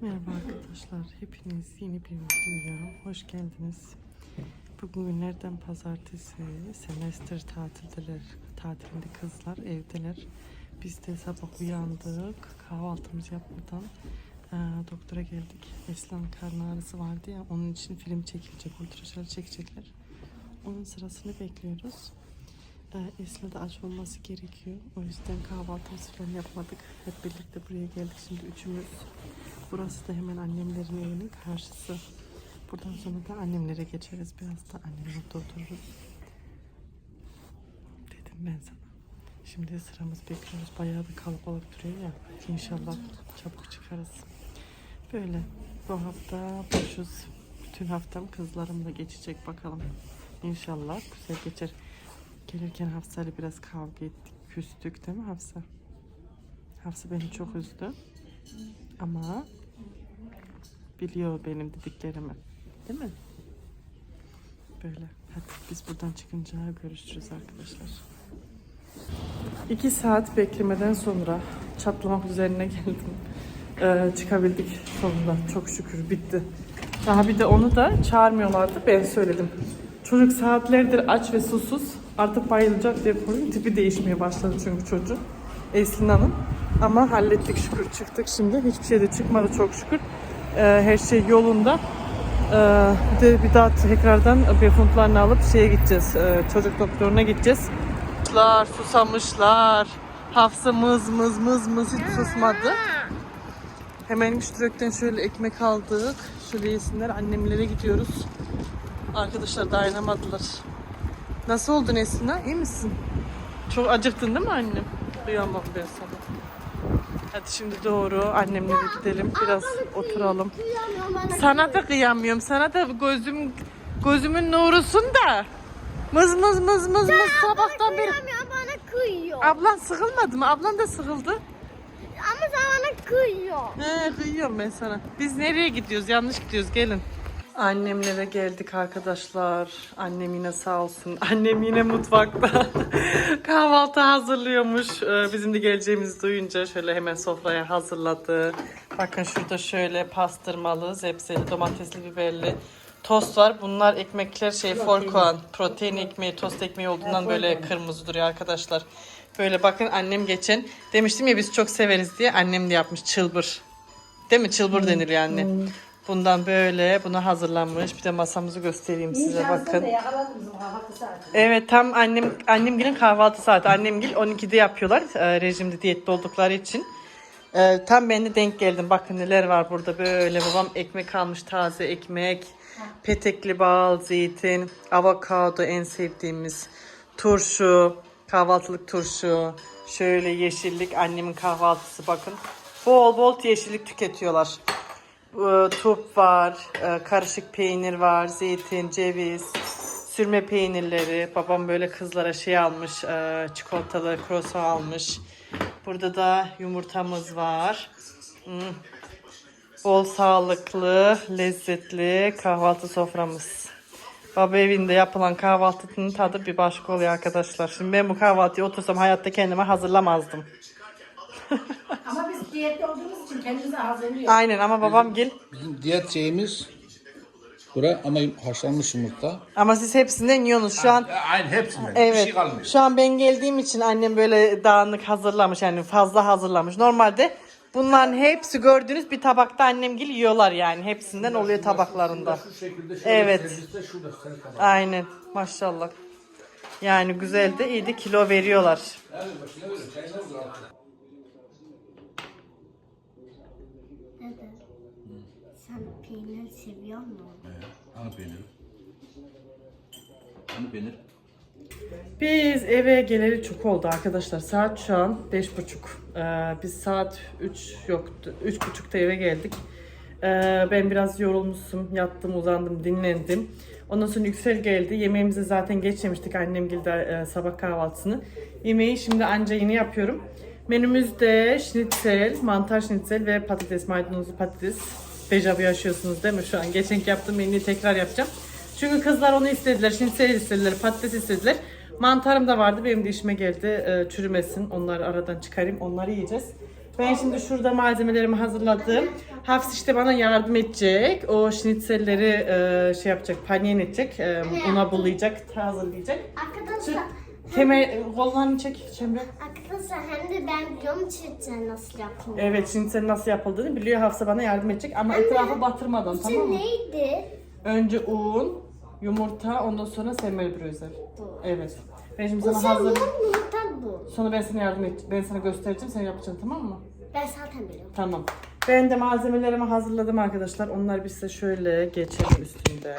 Merhaba arkadaşlar. Hepiniz yeni bir videoya hoş geldiniz. Bugün günlerden pazartesi. Semester tatildeler. Tatilinde kızlar evdeler. Biz de sabah uyandık. Kahvaltımızı yapmadan eee, doktora geldik. Esra'nın karnı ağrısı vardı ya. Onun için film çekilecek. Ultraşal çekecekler. Onun sırasını bekliyoruz. Esra da aç olması gerekiyor. O yüzden kahvaltımızı falan yapmadık. Hep birlikte buraya geldik şimdi üçümüz. Burası da hemen annemlerin evinin karşısı. Buradan sonra da annemlere geçeriz. Biraz da annemlerde otururuz. Dedim ben sana. Şimdi sıramız bekliyoruz. Bayağı da kalabalık duruyor ya. İnşallah çabuk çıkarız. Böyle bu hafta boşuz. Bütün haftam kızlarımla geçecek bakalım. İnşallah güzel geçer. Gelirken Hafsa ile biraz kavga ettik. Küstük değil mi Hafsa? Hafsa beni çok üzdü. Ama biliyor benim dediklerimi. Değil mi? Böyle. Hadi biz buradan çıkınca görüşürüz arkadaşlar. İki saat beklemeden sonra çatlamak üzerine geldim. Ee, çıkabildik sonunda. Çok şükür bitti. Daha bir de onu da çağırmıyorlardı. Ben söyledim. Çocuk saatlerdir aç ve susuz. Artık bayılacak diye korktum. Tipi değişmeye başladı çünkü çocuğun. Eslin Hanım. Ama hallettik şükür çıktık şimdi. Hiçbir şey de çıkmadı çok şükür. Ee, her şey yolunda. Ee, bir de bir daha tekrardan befundlarını alıp şeye gideceğiz. Ee, çocuk doktoruna gideceğiz. Susamışlar, susamışlar. Hafsa mız mız mız mız hiç susmadı. Hemen müşterekten şöyle ekmek aldık. Şöyle yesinler. Annemlere gidiyoruz. Arkadaşlar dayanamadılar. Nasıl oldun Esin'a? İyi misin? Çok acıktın değil mi annem? Duyamam ben sana. Hadi şimdi doğru annemlere gidelim. Biraz oturalım. Sana da kıyamıyorum. Sana da gözüm gözümün nurusun da. Mız mız mız mız mız sabahtan beri. Bana kıyıyor. Ablan sıkılmadı mı? Ablan da sıkıldı. Ama sen bana kıyıyor. He kıyıyorum ben sana. Biz nereye gidiyoruz? Yanlış gidiyoruz. Gelin. Annemlere geldik arkadaşlar. Annem yine sağ olsun. Annem yine mutfakta. Kahvaltı hazırlıyormuş. Ee, Bizim de geleceğimizi duyunca şöyle hemen sofraya hazırladı. Bakın şurada şöyle pastırmalı, zepseli, domatesli, biberli tost var. Bunlar ekmekler şey forkoğan. Protein ekmeği, tost ekmeği olduğundan böyle kırmızı duruyor arkadaşlar. Böyle bakın annem geçen demiştim ya biz çok severiz diye annem de yapmış çılbır. Değil mi? Çılbır deniliyor anne. Bundan böyle buna hazırlanmış. Bir de masamızı göstereyim size bakın. Evet tam annem annemgilin kahvaltı saati. Annemgil 12'de yapıyorlar. e, rejimde diyette oldukları için. E, tam ben de denk geldim. Bakın neler var burada böyle. Babam ekmek almış taze ekmek. Petekli bal, zeytin, avokado en sevdiğimiz. Turşu, kahvaltılık turşu. Şöyle yeşillik annemin kahvaltısı bakın. Bol bol yeşillik tüketiyorlar. Ee, turp var, e, karışık peynir var, zeytin, ceviz, sürme peynirleri. Babam böyle kızlara şey almış, e, çikolatalı kroso almış. Burada da yumurtamız var. Hmm. Bol sağlıklı, lezzetli kahvaltı soframız. Baba evinde yapılan kahvaltının tadı bir başka oluyor arkadaşlar. Şimdi ben bu kahvaltıyı otursam hayatta kendime hazırlamazdım. Diyette olduğumuz için kendimize hazırlıyoruz. Aynen ama babam gel. Bizim diyet şeyimiz bura ama haşlanmış yumurta. Ama siz hepsinden yiyorsunuz. Şu an Aynı hepsinden. Bir Evet. şey kalmıyor. Şu an ben geldiğim için annem böyle dağınık hazırlamış yani fazla hazırlamış. Normalde bunların hepsi gördüğünüz bir tabakta annem gil yiyorlar yani. Hepsinden oluyor tabaklarında. Şu şekilde şöyle Evet. serviste şurada sen kadar. Aynen. Maşallah. Yani güzel de iyi de kilo veriyorlar. Dede. Sen peynir seviyor musun? Ana peyniri. Ana peynir. Biz eve geleli çok oldu arkadaşlar. Saat şu an beş buçuk. Ee, biz saat 3 yoktu. Üç buçukta eve geldik. Ee, ben biraz yorulmuşum. Yattım, uzandım, dinlendim. Ondan sonra Yüksel geldi. Yemeğimizi zaten geç yemiştik annem de e, sabah kahvaltısını. Yemeği şimdi anca yeni yapıyorum. Menümüzde şnitzel, mantar şnitzel ve patates, maydanozlu patates. Dejavu yaşıyorsunuz değil mi şu an? Geçenki yaptığım menüyü tekrar yapacağım. Çünkü kızlar onu istediler. Şnitzel istediler, patates istediler. Mantarım da vardı. Benim de işime geldi. Ee, çürümesin. Onları aradan çıkarayım. Onları yiyeceğiz. Ben şimdi şurada malzemelerimi hazırladım. Hafs işte bana yardım edecek. O şnitzelleri e, şey yapacak, panyen edecek. E, una bulayacak, hazırlayacak. Arkadaşlar, Kemer, kollarını çek Cemre. arkadaşlar hem de ben biliyorum çiçeği nasıl yapılıyor. Evet, şnitzel nasıl yapıldığını biliyor. Hafsa bana yardım edecek ama etrafı batırmadan tamam mı? neydi? Önce un, yumurta, ondan sonra semmelbrözel. Bu. Evet. Ben şimdi Bu sana sen hazır... yumurta bu. Sonra ben sana yardım edeceğim. Ben sana göstereceğim, sen yapacaksın tamam mı? Ben zaten biliyorum. Tamam. Ben de malzemelerimi hazırladım arkadaşlar. Onlar bir size şöyle geçelim üstünden.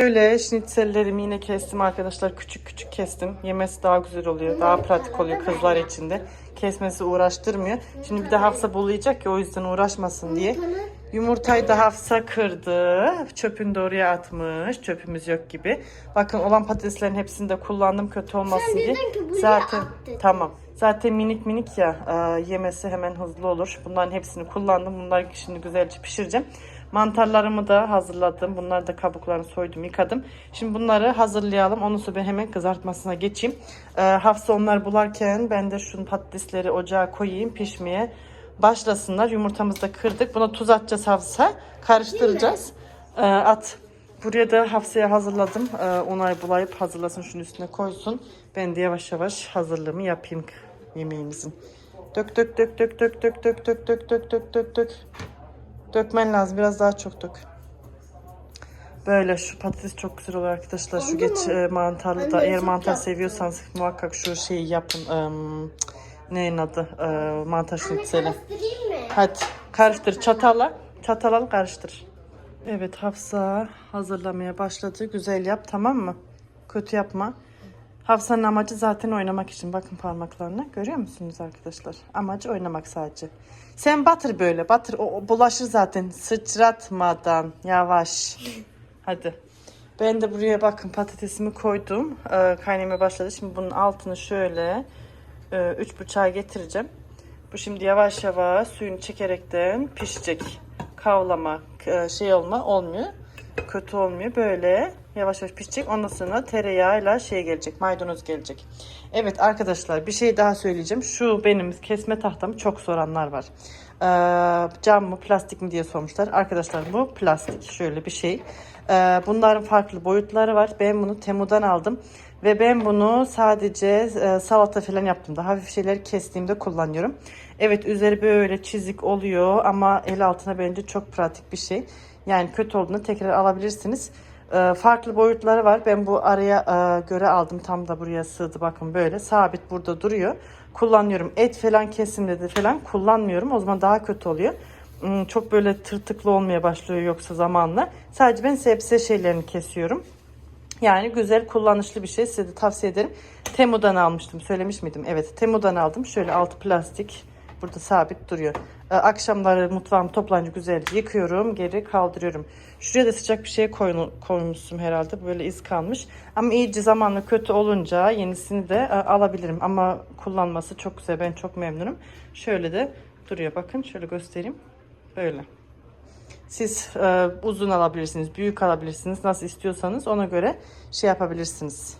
Böyle şnitsellerimi yine kestim arkadaşlar. Küçük küçük kestim. Yemesi daha güzel oluyor. Daha pratik oluyor kızlar için de. Kesmesi uğraştırmıyor. Şimdi bir de Hafsa bulayacak ya o yüzden uğraşmasın diye. Yumurtayı da Hafsa kırdı. Çöpünü de oraya atmış. Çöpümüz yok gibi. Bakın olan patateslerin hepsini de kullandım kötü olmasın diye. Zaten tamam. Zaten minik minik ya e, yemesi hemen hızlı olur. Bunların hepsini kullandım. Bunları şimdi güzelce pişireceğim. Mantarlarımı da hazırladım. Bunları da kabuklarını soydum, yıkadım. Şimdi bunları hazırlayalım. Ondan sonra hemen kızartmasına geçeyim. E, Hafsa onları bularken ben de şu patatesleri ocağa koyayım pişmeye başlasınlar. Yumurtamızı da kırdık. Buna tuz atacağız Hafsa. Karıştıracağız. E, at. Buraya da Hafsa'ya hazırladım. Ee, onay bulayıp hazırlasın şunun üstüne koysun. Ben de yavaş yavaş hazırlığımı yapayım yemeğimizin. Dök dök dök dök dök dök dök dök dök dök dök dök dök. Dökmen lazım biraz daha çok dök. Böyle şu patates çok güzel oluyor arkadaşlar. Şu geç e, mantarlı da eğer mantar seviyorsanız muhakkak şu şeyi yapın. Neyin adı? Ee, mantar mı? Hadi karıştır çatala. Çatal al karıştır. Evet Hafsa hazırlamaya başladı. Güzel yap tamam mı? Kötü yapma. Hafsa'nın amacı zaten oynamak için. Bakın parmaklarına. Görüyor musunuz arkadaşlar? Amacı oynamak sadece. Sen batır böyle. Batır. O, o bulaşır zaten. Sıçratmadan. Yavaş. Hadi. Ben de buraya bakın patatesimi koydum. Ee, kaynamaya başladı. Şimdi bunun altını şöyle e, üç bıçağa getireceğim. Bu şimdi yavaş yavaş suyunu çekerekten pişecek. Kavlama, e, şey olma olmuyor. Kötü olmuyor. Böyle yavaş yavaş pişecek. Ondan sonra tereyağıyla şey gelecek. Maydanoz gelecek. Evet arkadaşlar bir şey daha söyleyeceğim. Şu benim kesme tahtamı çok soranlar var. Ee, cam mı plastik mi diye sormuşlar. Arkadaşlar bu plastik. Şöyle bir şey. Ee, bunların farklı boyutları var. Ben bunu Temu'dan aldım. Ve ben bunu sadece e, salata falan yaptığımda, hafif şeyleri kestiğimde kullanıyorum. Evet üzeri böyle çizik oluyor ama el altına bence çok pratik bir şey. Yani kötü olduğunda tekrar alabilirsiniz. E, farklı boyutları var. Ben bu araya e, göre aldım. Tam da buraya sığdı. Bakın böyle sabit burada duruyor. Kullanıyorum. Et falan kesimde de falan kullanmıyorum. O zaman daha kötü oluyor. Hmm, Çok böyle tırtıklı olmaya başlıyor yoksa zamanla. Sadece ben sebze şeylerini kesiyorum. Yani güzel kullanışlı bir şey size de tavsiye ederim. Temu'dan almıştım. Söylemiş miydim? Evet Temu'dan aldım. Şöyle altı plastik. Burada sabit duruyor. Ee, akşamları mutfağımı toplanınca güzelce yıkıyorum. Geri kaldırıyorum. Şuraya da sıcak bir şey koyun, koymuşsun herhalde. Böyle iz kalmış. Ama iyice zamanla kötü olunca yenisini de e, alabilirim. Ama kullanması çok güzel. Ben çok memnunum. Şöyle de duruyor. Bakın şöyle göstereyim. Böyle. Siz e, uzun alabilirsiniz, büyük alabilirsiniz. Nasıl istiyorsanız ona göre şey yapabilirsiniz.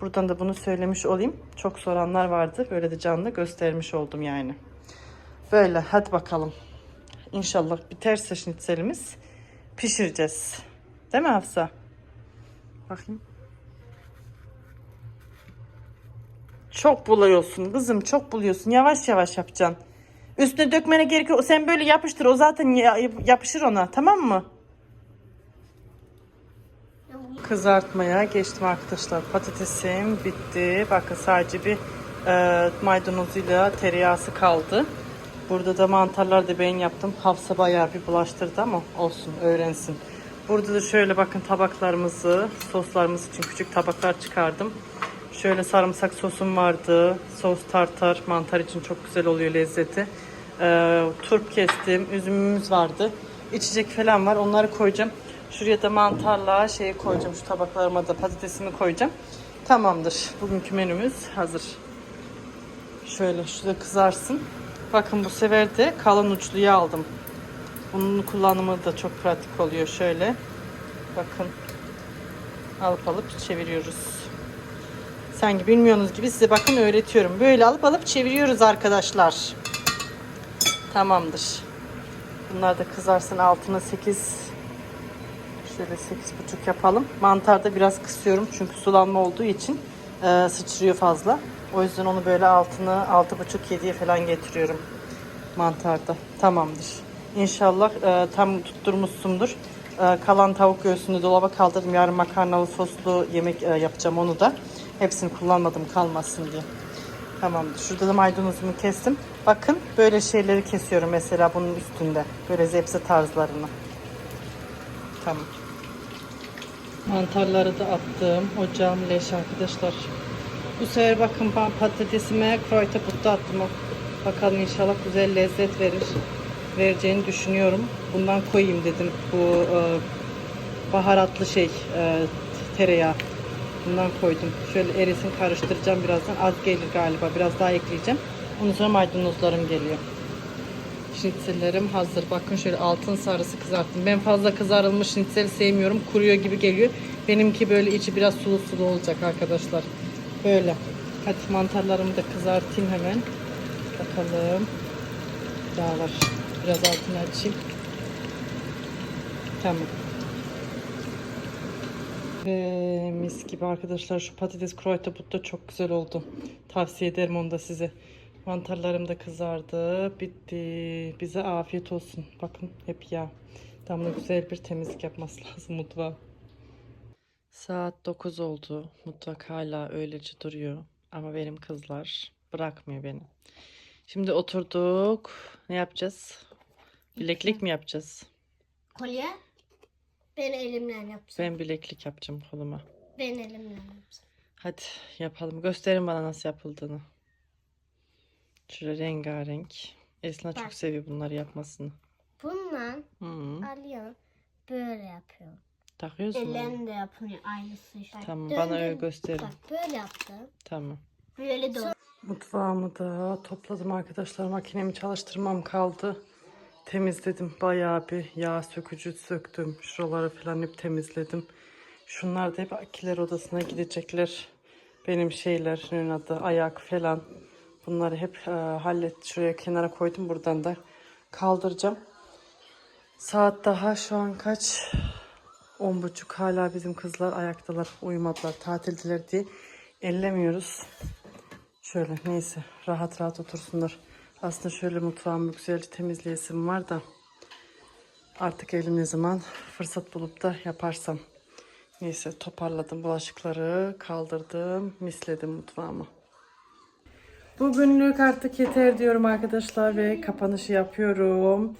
Buradan da bunu söylemiş olayım. Çok soranlar vardı. Böyle de canlı göstermiş oldum yani. Böyle hadi bakalım. İnşallah biterse şnitzelimiz pişireceğiz. Değil mi Hafsa? Bakayım. Çok buluyorsun kızım çok buluyorsun. Yavaş yavaş yapacaksın. Üstüne dökmene gerek yok. Sen böyle yapıştır. O zaten ya- yapışır ona. Tamam mı? Kızartmaya geçtim arkadaşlar. Patatesim bitti. Bakın sadece bir e, maydanozuyla tereyağısı kaldı. Burada da mantarlar da ben yaptım. Hafsa bayağı bir bulaştırdı ama olsun öğrensin. Burada da şöyle bakın tabaklarımızı, soslarımız için küçük tabaklar çıkardım. Şöyle sarımsak sosum vardı. Sos tartar mantar için çok güzel oluyor lezzeti. Ee, turp kestim. Üzümümüz vardı. İçecek falan var. Onları koyacağım. Şuraya da mantarla şeyi koyacağım. Şu tabaklarıma da patatesimi koyacağım. Tamamdır. Bugünkü menümüz hazır. Şöyle şurada kızarsın. Bakın bu sefer de kalın uçluyu aldım. Bunun kullanımı da çok pratik oluyor. Şöyle. Bakın. Alıp alıp çeviriyoruz. Sanki bilmiyorsunuz gibi size bakın öğretiyorum. Böyle alıp alıp çeviriyoruz arkadaşlar. Tamamdır. Bunlar da kızarsın altına 8 şöyle 8,5 yapalım. Mantarda biraz kısıyorum çünkü sulanma olduğu için e, sıçrıyor fazla. O yüzden onu böyle altını 6,5-7'ye falan getiriyorum mantarda. Tamamdır. İnşallah e, tam tutturmuşsundur. E, kalan tavuk göğsünü dolaba kaldırdım. Yarın makarnalı soslu yemek e, yapacağım onu da. Hepsini kullanmadım kalmasın diye. Tamamdır. Şurada da maydanozumu kestim. Bakın böyle şeyleri kesiyorum mesela bunun üstünde. Böyle zepse tarzlarını. Tamam. Mantarları da attım. Ocağım leş arkadaşlar. Bu sefer bakın ben patatesime kroyta putta attım. Bakalım inşallah güzel lezzet verir. Vereceğini düşünüyorum. Bundan koyayım dedim. Bu e, baharatlı şey e, tereyağı. Bundan koydum. Şöyle erisin karıştıracağım birazdan. Az gelir galiba. Biraz daha ekleyeceğim. Ondan sonra maydanozlarım geliyor. Şnitzellerim hazır. Bakın şöyle altın sarısı kızarttım. Ben fazla kızarılmış şnitzel sevmiyorum. Kuruyor gibi geliyor. Benimki böyle içi biraz sulu sulu olacak arkadaşlar. Böyle. Hadi mantarlarımı da kızartayım hemen. Bakalım. Daha var. Biraz altını açayım. Tamam. Ve mis gibi arkadaşlar şu patates kroyta but da çok güzel oldu. Tavsiye ederim onu da size. Mantarlarım da kızardı. Bitti. Bize afiyet olsun. Bakın hep yağ. Damla güzel bir temizlik yapması lazım mutfağa. Saat 9 oldu. Mutfak hala öylece duruyor. Ama benim kızlar bırakmıyor beni. Şimdi oturduk. Ne yapacağız? Bileklik mi yapacağız? Kolye. Ben elimle yapacağım. Ben bileklik yapacağım koluma. Ben elimle yapacağım. Hadi yapalım. Gösterin bana nasıl yapıldığını. Şöyle rengarenk. Esna çok Bak. seviyor bunları yapmasını. Bununla Hı. alıyor. Böyle yapıyor. Takıyorsun mu? Ellerini de yapıyor aynısı işte. Tamam bana öyle gösterin. Bak böyle yaptı. Tamam. Böyle dön. Mutfağımı da topladım arkadaşlar. Makinemi çalıştırmam kaldı. Temizledim. Bayağı bir yağ sökücü söktüm. Şuraları falan hep temizledim. Şunlar da hep akiler odasına gidecekler. Benim şeyler, ürün adı, ayak falan. Bunları hep e, hallet. Şuraya kenara koydum. Buradan da kaldıracağım. Saat daha şu an kaç? On buçuk hala bizim kızlar ayaktalar. Uyumadılar. Tatildiler diye ellemiyoruz. Şöyle neyse rahat rahat otursunlar. Aslında şöyle mutfağımı güzelce temizleyesim var da artık elim ne zaman fırsat bulup da yaparsam. Neyse toparladım bulaşıkları kaldırdım misledim mutfağımı. Bugünlük artık yeter diyorum arkadaşlar ve kapanışı yapıyorum.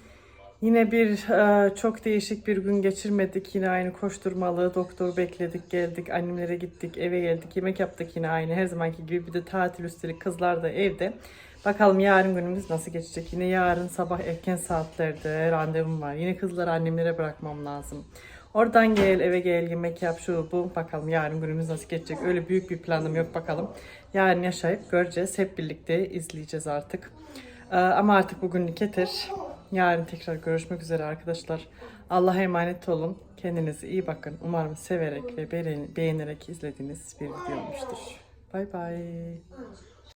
Yine bir e, çok değişik bir gün geçirmedik. Yine aynı koşturmalı. Doktor bekledik, geldik, annemlere gittik, eve geldik. Yemek yaptık yine aynı her zamanki gibi. Bir de tatil üstelik kızlar da evde. Bakalım yarın günümüz nasıl geçecek. Yine yarın sabah erken saatlerde randevum var. Yine kızları annemlere bırakmam lazım. Oradan gel, eve gel, yemek yap, şu bu. Bakalım yarın günümüz nasıl geçecek. Öyle büyük bir planım yok bakalım. Yarın yaşayıp göreceğiz. Hep birlikte izleyeceğiz artık. Ee, ama artık bugünlük yeter. Yarın tekrar görüşmek üzere arkadaşlar. Allah'a emanet olun. Kendinize iyi bakın. Umarım severek ve beğen- beğenerek izlediğiniz bir video olmuştur. Bay bay.